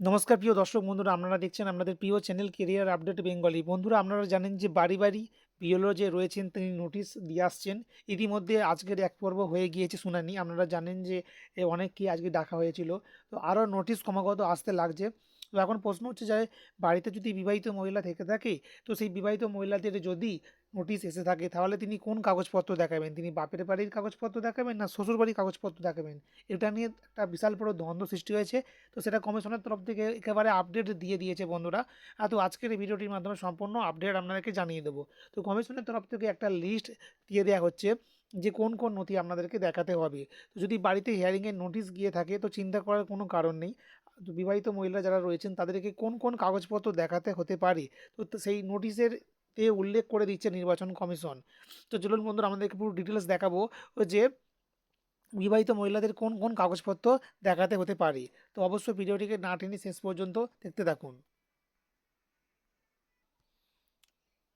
নমস্কার প্রিয় দর্শক বন্ধুরা, আপনারা দেখছেন আপনাদের প্রিয় চ্যানেল কেরিয়ার আপডেট বেঙ্গলি বন্ধুরা, আপনারা জানেন যে বাড়ি বাড়ি বিএলও যে রয়েছেন তিনি নোটিশ দিয়ে আসছেন। ইতিমধ্যে আজকের এক পর্ব হয়ে গিয়েছে শুনানি। আপনারা জানেন যে অনেককে আজকে ডাকা হয়েছিল। তো আরও নোটিশ ক্রমাগত আসতে লাগছে। তো এখন প্রশ্ন হচ্ছে যে, বাড়িতে যদি বিবাহিত মহিলা থেকে থাকে, তো সেই বিবাহিত মহিলাদের যদি নোটিশ এসে থাকে, তাহলে তিনি কোন কাগজপত্র দেখাবেন? তিনি বাপের বাড়ির কাগজপত্র দেখাবেন না শ্বশুর বাড়ির কাগজপত্র দেখাবেন? এটা নিয়ে একটা বিশাল বড় দ্বন্দ্ব সৃষ্টি হয়েছে। তো সেটা কমিশনের তরফ থেকে একেবারে আপডেট দিয়ে দিয়েছে বন্ধুরা। আর তো আজকের এই ভিডিওটির মাধ্যমে সম্পূর্ণ আপডেট আপনাদেরকে জানিয়ে দেবো। তো কমিশনের তরফ থেকে একটা লিস্ট দিয়ে দেওয়া হচ্ছে যে, কোন কোন নথি আপনাদেরকে দেখাতে হবে। তো যদি বাড়িতে হিয়ারিংয়ের নোটিশ গিয়ে থাকে, তো চিন্তা করার কোনো কারণ নেই। বিবাহিত মহিলা যারা রয়েছেন, তাদেরকে কোন কোন কাগজপত্র দেখাতে হতে পারে? তো সেই নোটিশের তে উল্লেখ করে দিচ্ছে নির্বাচন কমিশন। তো চলুন বন্ধুরা, আমাদেরকে পুরো ডিটেলস দেখাবো যে বিবাহিত মহিলাদের কোন কোন কাগজপত্র দেখাতে হতে পারে। তো অবশ্যই ভিডিওটিকে না টেনে শেষ পর্যন্ত দেখতে থাকুন।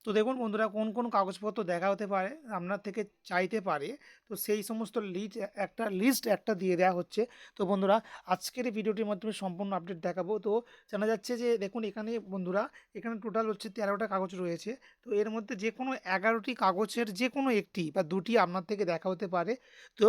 তো দেখুন বন্ধুরা, কোন কোন কাগজপত্র দেখা হতে পারে, আপনার থেকে চাইতে পারে, তো সেই সমস্ত লিস্ট একটা লিস্ট একটা দিয়ে দেওয়া হচ্ছে। তো বন্ধুরা, আজকের এই ভিডিওটির মাধ্যমে সম্পূর্ণ আপডেট দেখাবো। তো জানা যাচ্ছে যে, দেখুন এখানে বন্ধুরা, এখানে টোটাল হচ্ছে তেরোটা কাগজ রয়েছে। তো এর মধ্যে যে কোনো এগারোটি কাগজের যে কোনো একটি বা দুটি আপনার থেকে দেখা হতে পারে। তো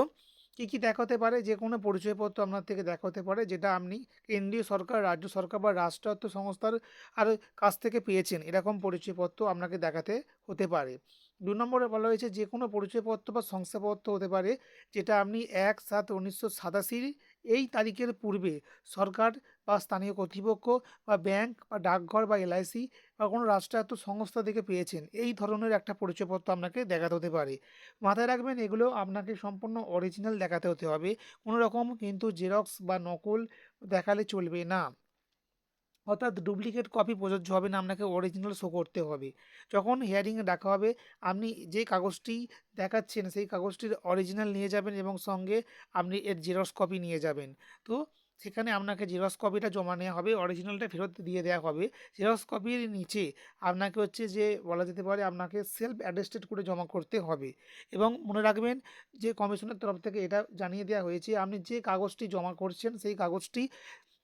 কী কী দেখাতে পারে? যে কোনো পরিচয়পত্র আপনার থেকে দেখাতে পারে, যেটা আপনি কেন্দ্রীয় সরকার, রাজ্য সরকার বা রাষ্ট্রায়ত্ত সংস্থার আর কাছ থেকে পেয়েছেন। এরকম পরিচয়পত্র আপনাকে দেখাতে হতে পারে। দু নম্বরে বলা হয়েছে, যে কোনো পরিচয়পত্র বা শংসাপত্র হতে পারে, যেটা আপনি এক সাত উনিশশো সাতাশির এই তারিখের পূর্বে সরকার বা স্থানীয় কর্তৃপক্ষ বা ব্যাংক বা ডাকঘর বা এলআইসি বা কোনো রাষ্ট্রায়ত্ত সংস্থা থেকে পেয়েছেন। এই ধরনের একটা পরিচয়পত্র আপনাকে দেখাতে হতে পারে। মাথায় রাখবেন, এগুলো আপনাকে সম্পূর্ণ অরিজিনাল দেখাতে হতে হবে। কোনো রকম কিন্তু জেরক্স বা নকল দেখালে চলবে না। অর্থাৎ ডুপ্লিকেট কপি প্রযোজ্য হবে না, আপনাকে অরিজিনাল শো করতে হবে। যখন হিয়ারিংয়ে ডাকা হবে, আপনি যে কাগজটি দেখাচ্ছেন, সেই কাগজটির অরিজিনাল নিয়ে যাবেন এবং সঙ্গে আপনি এর জেরক্স কপি নিয়ে যাবেন। তো সেখানে আপনাকে জেরক্স কপিটা জমা নেওয়া হবে অরিজিনালটা ফেরত দিয়ে দেওয়া হবে। জেরক্স কপির নিচে আপনাকে হচ্ছে যে, বলা যেতে পারে আপনাকে সেলফ অ্যাডেস্টেড করে জমা করতে হবে। এবং মনে রাখবেন যে কমিশনের তরফ থেকে এটা জানিয়ে দেওয়া হয়েছে, আপনি যে কাগজটি জমা করছেন, সেই কাগজটি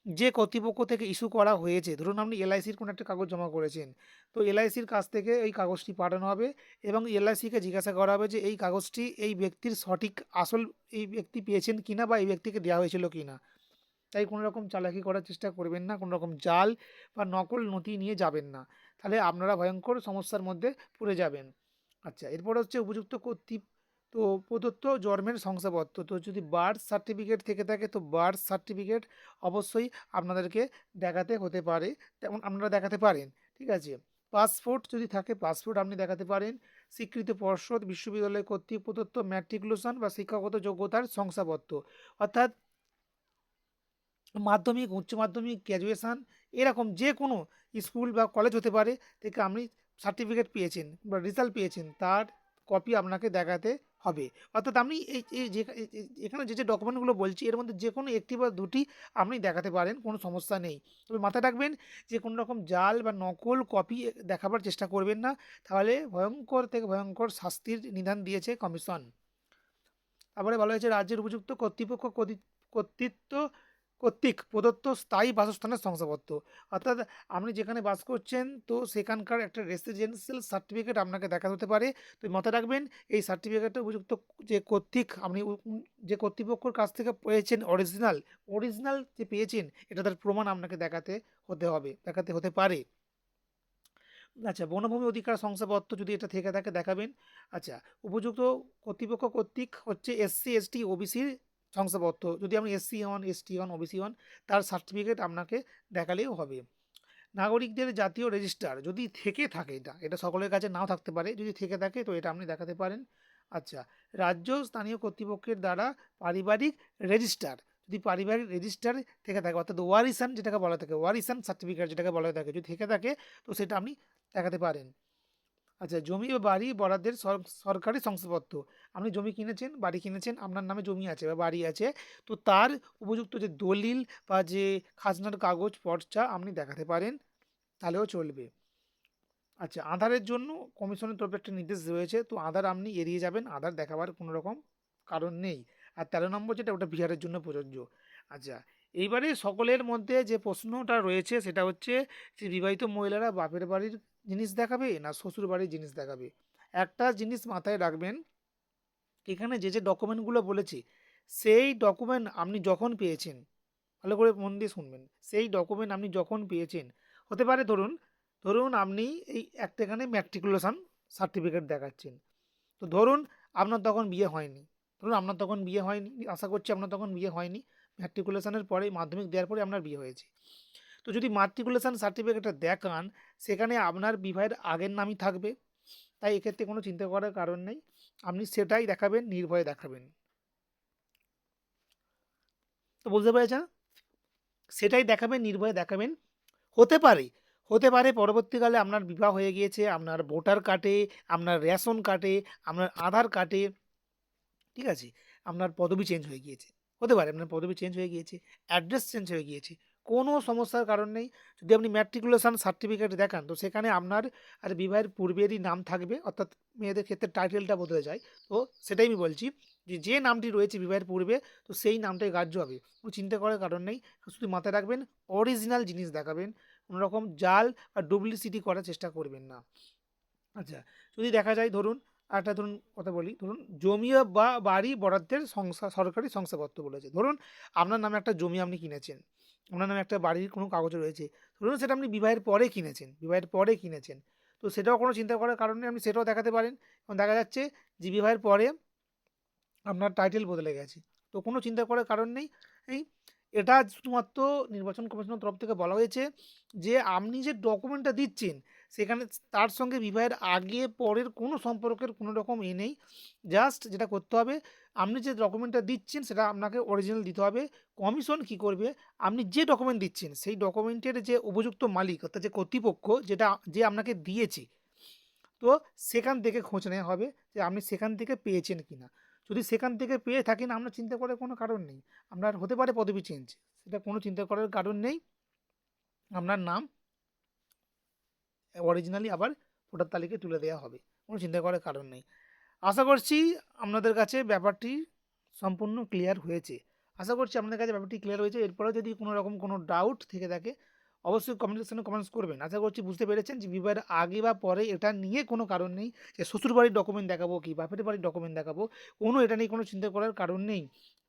যে কর্তৃপক্ষ থেকে ইস্যু করা হয়েছে, ধরুন আপনি এলআইসির কোনো একটা কাগজ জমা করেছেন, তো এলআইসির কাছ থেকে এই কাগজটি পাঠানো হবে এবং এলআইসিকে জিজ্ঞাসা করা হবে যে এই কাগজটি এই ব্যক্তির সঠিক আসল এই ব্যক্তি পেয়েছেন কিনা বা এই ব্যক্তিকে দেওয়া হয়েছিল কিনা। তাই কোনো রকম চালাকি করার চেষ্টা করবেন না, কোনো রকম জাল বা নকল নথি নিয়ে যাবেন না। তাহলে আপনারা ভয়ঙ্কর সমস্যার মধ্যে পড়ে যাবেন। আচ্ছা এরপর হচ্ছে উপযুক্ত কর্তৃ তো প্রদত্ত জন্মের শংসাপত্র। তো যদি বার্থ সার্টিফিকেট থেকে থাকে, তো বার্থ সার্টিফিকেট অবশ্যই আপনাদেরকে দেখাতে হতে পারে। তেমন আপনারা দেখাতে পারেন, ঠিক আছে? পাসপোর্ট যদি থাকে পাসপোর্ট আপনি দেখাতে পারেন। স্বীকৃত পর্ষদ, বিশ্ববিদ্যালয় কর্তৃক প্রদত্ত ম্যাট্রিকুলেশন বা শিক্ষাগত যোগ্যতার শংসাপত্র। অর্থাৎ মাধ্যমিক, উচ্চ মাধ্যমিক গ্র্যাজুয়েশান এরকম যে কোনো স্কুল বা কলেজ হতে পারে, থেকে আপনি সার্টিফিকেট পেয়েছেন বা রেজাল্ট পেয়েছেন, তার কপি আপনাকে দেখাতে হবে। অর্থাৎ আপনি এই এখানে যে যে ডকুমেন্টগুলো বলছি, এর মধ্যে যে কোনো একটি বা দুটি আপনি দেখাতে পারেন, কোনো সমস্যা নেই। তবে মাথায় রাখবেন যে, কোনো রকম জাল বা নকল কপি দেখাবার চেষ্টা করবেন না। তাহলে ভয়ঙ্কর থেকে ভয়ঙ্কর শাস্তির নিধান দিয়েছে কমিশন। তারপরে বলা হয়েছে, রাজ্যের উপযুক্ত কর্তৃপক্ষ কর্তৃ- কর্তৃত্ব কর্তৃক প্রদত্ত স্থায়ী বাসস্থানের শংসাপত্র। অর্থাৎ আপনি যেখানে বাস করছেন, তো সেখানকার একটা রেসিডেন্সিয়াল সার্টিফিকেট আপনাকে দেখাতে হতে পারে। তো মাথায় রাখবেন, এই সার্টিফিকেটটা উপযুক্ত যে কর্তৃক আপনি যে কর্তৃপক্ষর কাছ থেকে পেয়েছেন অরিজিনাল অরিজিনাল যে পেয়েছেন, এটা তার প্রমাণ আপনাকে দেখাতে হতে হবে, দেখাতে হতে পারে। আচ্ছা বনভূমি অধিকার শংসাপত্র যদি এটা থেকে থাকে, দেখাবেন। আচ্ছা উপযুক্ত কর্তৃপক্ষ কর্তৃক হচ্ছে এসসি এসটি ওবিসির শংসাপত্র যদি আপনি এসসি হন এসটি হন ওবিসি হন তার সার্টিফিকেট আপনাকে দেখালেও হবে। নাগরিকদের জাতীয় রেজিস্টার যদি থেকে থাকে এটা এটা সকলের কাছে নাও থাকতে পারে, যদি থেকে থাকে তো এটা আপনি দেখাতে পারেন। আচ্ছা রাজ্য স্থানীয় কর্তৃপক্ষের দ্বারা পারিবারিক রেজিস্টার যদি পারিবারিক রেজিস্টার থেকে থাকে, অর্থাৎ ওয়ারিসান যেটাকে বলা থাকে, ওয়ারিসান সার্টিফিকেট যেটাকে বলা থাকে, যদি থেকে থাকে তো সেটা আপনি দেখাতে পারেন। আচ্ছা জমি বা বাড়ি বরাদ্দের সর- সরকারি শংসাপত্র। আপনি জমি কিনেছেন, বাড়ি কিনেছেন, আপনার নামে জমি আছে বা বাড়ি আছে, তো তার উপযুক্ত যে দলিল বা যে খাজনার কাগজ, পর্চা আপনি দেখাতে পারেন, তাহলেও চলবে। আচ্ছা আধারের জন্য কমিশনের তরফে একটা নির্দেশ রয়েছে, তো আধার আপনি এড়িয়ে যাবেন, আধার দেখাবার কোনো রকম কারণ নেই। আর তেরো নম্বর যেটা, ওটা বিহারের জন্য প্রযোজ্য। আচ্ছা এইবারে সকলের মধ্যে যে প্রশ্নটা রয়েছে, সেটা হচ্ছে যে বিবাহিত মহিলারা বাপের বাড়ির জিনিস দেখাবে না শ্বশুর বাড়ির জিনিস দেখাবে? একটা জিনিস মাথায় রাখবেন, এখানে যে যে ডকুমেন্টগুলো বলেছি, সেই ডকুমেন্ট আপনি যখন পেয়েছেন, ভালো করে মন দিয়ে শুনবেন, সেই ডকুমেন্ট আপনি যখন পেয়েছেন, হতে পারে ধরুন ধরুন আপনি এই একটা এখানে ম্যাট্রিকুলেশন সার্টিফিকেট দেখাচ্ছেন। তো ধরুন আপনার তখন বিয়ে হয়নি, ধরুন আপনার তখন বিয়ে হয়নি, আশা করছি আপনার তখন বিয়ে হয়নি ম্যাট্রিকুলেশনের পরে, মাধ্যমিক দেওয়ার পরে আপনার বিয়ে হয়েছে। তো যদি মাট্রিকুলেশন সার্টিফিকেটটা দেখান, সেখানে আপনার বিবাহের আগের নামই থাকবে। তাই এক্ষেত্রে কোনো চিন্তা করার কারণ নেই। আপনি সেটাই দেখাবেন, নির্ভয়ে দেখাবেন। তো বুঝতে পেরেছেন? সেটাই দেখাবেন, নির্ভয়ে দেখাবেন। হতে পারে হতে পারে পরবর্তীকালে আপনার বিবাহ হয়ে গিয়েছে, আপনার ভোটার কার্ডে, আপনার রেশন কার্ডে, আপনার আধার কার্ডে, ঠিক আছে? আপনার পদবি চেঞ্জ হয়ে গিয়েছে। হতে পারে, আপনার পদবি চেঞ্জ হয়ে গিয়েছে অ্যাড্রেস চেঞ্জ হয়ে গিয়েছে। কোনো সমস্যার কারণ নেই। যদি আপনি ম্যাট্রিকুলেশন সার্টিফিকেট দেখান, তো সেখানে আপনার আর বিবাহের পূর্বেরই নাম থাকবে, অর্থাৎ মেয়েদের ক্ষেত্রে টাইটেলটা বদলে যায়। তো সেটাই আমি বলছি যে যে নামটি রয়েছে বিবাহের পূর্বে, তো সেই নামটাই গ্রাহ্য হবে। কোনো চিন্তা করার কারণ নেই, শুধু মাথায় রাখবেন অরিজিনাল জিনিস দেখাবেন। কোনো রকম জাল বা ডুপ্লিসিটি করার চেষ্টা করবেন না। আচ্ছা যদি দেখা যায় ধরুন একটা ধরুন কথা বলি, ধরুন জমি বা বাড়ি বরাদ্দের সংস্থা সরকারি শংসাপত্র বলেছে। ধরুন আপনার নামে একটা জমি আপনি কিনেছেন আপনার নামে একটা বাড়ির কোনো কাগজ রয়েছে। ধরুন সেটা আপনি বিবাহের পরে কিনেছেন, বিবাহের পরে কিনেছেন, তো সেটাও কোনো চিন্তা করার কারণে আপনি সেটাও দেখাতে পারেন। এবং দেখা যাচ্ছে যে বিবাহের পরে আপনার টাইটেল বদলে গেছে, তো কোনো চিন্তা করার কারণ নেই। এই এটা শুধুমাত্র নির্বাচন কমিশনের তরফ থেকে বলা হয়েছে যে আপনি যে ডকুমেন্টটা দিচ্ছেন, সেখানে তার সঙ্গে বিবাহের আগে পরের কোনো সম্পর্কের কোনো রকম এ নেই। জাস্ট যেটা করতে হবে আপনি যে ডকুমেন্টটা দিচ্ছেন, সেটা আপনাকে অরিজিনাল দিতে হবে। কমিশন কি করবে? আপনি যে ডকুমেন্ট দিচ্ছেন, সেই ডকুমেন্টের যে উপযুক্ত মালিক, অর্থাৎ যে কর্তৃপক্ষ, যেটা যে আপনাকে দিয়েছে, তো সেখান থেকে খোঁজ নেওয়া হবে যে আপনি সেখান থেকে পেয়েছেন কি না যদি সেখান থেকে পেয়ে থাকেন, আপনার চিন্তা করার কোনো কারণ নেই। আপনার হতে পারে পদবি চেঞ্জ সেটা কোনো চিন্তা করার কারণ নেই। আপনার নাম অরিজিনালি আবার ভোটার তালিকায় তুলে দেওয়া হবে, কোনো চিন্তা করার কারণ নেই। আশা করছি আপনাদের কাছে ব্যাপারটি সম্পূর্ণ ক্লিয়ার হয়েছে। আশা করছি আপনাদের কাছে ব্যাপারটি ক্লিয়ার হয়েছে। এরপরেও যদি কোনো রকম কোনো ডাউট থেকে থাকে, অবশ্যই কমেন্ট সেকশনে কমেন্টস করবেন। আশা করছি বুঝতে পেরেছেন যে বিবাহের আগে বা পরে এটা নিয়ে কোনো কারণ নেই যে শ্বশুর বাড়ির ডকুমেন্ট দেখাবো কি, বাপের বাড়ির ডকুমেন্ট দেখাবো, কোনো এটা নিয়ে কোনো চিন্তা করার কারণ নেই।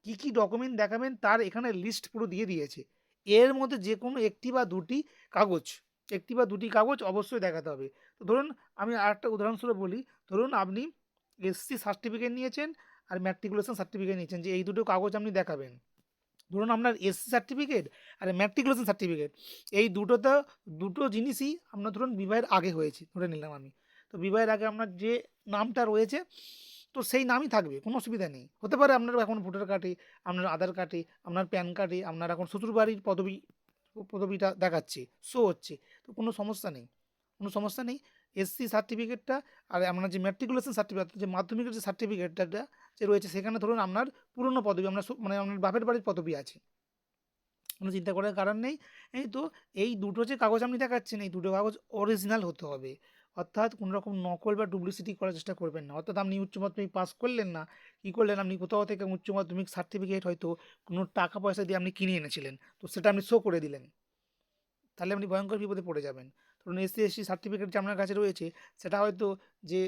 কী কী ডকুমেন্ট দেখাবেন তার এখানে লিস্ট পুরো দিয়ে দিয়েছে। এর মধ্যে যে কোনো একটি বা দুটি কাগজ, একটি বা দুটি কাগজ অবশ্যই দেখাতে হবে। তো ধরুন আমি আর একটা উদাহরণস্বরূপ বলি, ধরুন আপনি এসসি সার্টিফিকেট নিয়েছেন আর ম্যাট্রিকুলেশন সার্টিফিকেট নিয়েছেন যে এই দুটো কাগজ আপনি দেখাবেন। ধরুন আপনার এসসি সার্টিফিকেট আর ম্যাট্রিকুলেশন সার্টিফিকেট এই দুটোতে, দুটো জিনিসই আপনার ধরুন বিবাহের আগে হয়েছে, ধরে নিলাম আমি। তো বিবাহের আগে আপনার যে নামটা রয়েছে, তো সেই নামই থাকবে, কোনো অসুবিধা নেই। হতে পারে আপনার এখন ভোটার কার্ডে আপনার আধার কার্ডে আপনার প্যান কার্ডে আপনার এখন শ্বশুরবাড়ির পদবি, পদবিটা দেখাচ্ছে শো হচ্ছে, তো কোনো সমস্যা নেই। কোনো সমস্যা নেই। এসসি সার্টিফিকেটটা আর আপনার যে ম্যাট্রিকুলেশন সার্টিফিকেট যে মাধ্যমিকের যে সার্টিফিকেটটা যে রয়েছে, সেখানে ধরুন আপনার পুরনো পদবি আপনার মানে আপনার বাপের বাড়ির পদবি আছে। কোনো চিন্তা করার কারণ নেই। এই তো, এই দুটো যে কাগজ আপনি দেখাচ্ছেন, এই দুটো কাগজ অরিজিনাল হতে হবে। অর্থাৎ কোনো রকম নকল বা ডুপ্লিসিটি করার চেষ্টা করবেন না। অর্থাৎ আপনি উচ্চ মাধ্যমিক পাস করলেন না, কী করলেন? আপনি কোথাও থেকে উচ্চ মাধ্যমিক সার্টিফিকেট হয়তো কোনো টাকা পয়সা দিয়ে আপনি কিনে এনেছিলেন। তো সেটা আপনি শো করে দিলেন। তাহলে আপনি ভয়ঙ্কর বিপদে পড়ে যাবেন। ধরুন এসসি এসসি সার্টিফিকেট যে আপনার কাছে রয়েছে, সেটা হয়তো যে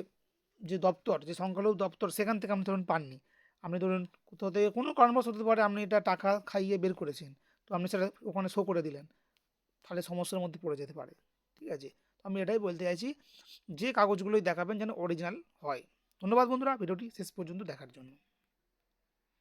যে দপ্তর, যে সংখ্যালঘু দপ্তর, সেখান থেকে আপনি ধরুন পাননি। আপনি ধরুন কোথাও থেকে কোনো কারণবশত হতে পারে আপনি এটা টাকা খাইয়ে বের করেছেন, তো আপনি সেটা ওখানে শো করে দিলেন। তাহলে সমস্যার মধ্যে পড়ে যেতে পারে, ঠিক আছে? তো আমি এটাই বলতে চাইছি, যে কাগজগুলোই দেখাবেন যেন অরিজিনাল হয়। ধন্যবাদ বন্ধুরা, ভিডিওটি শেষ পর্যন্ত দেখার জন্য।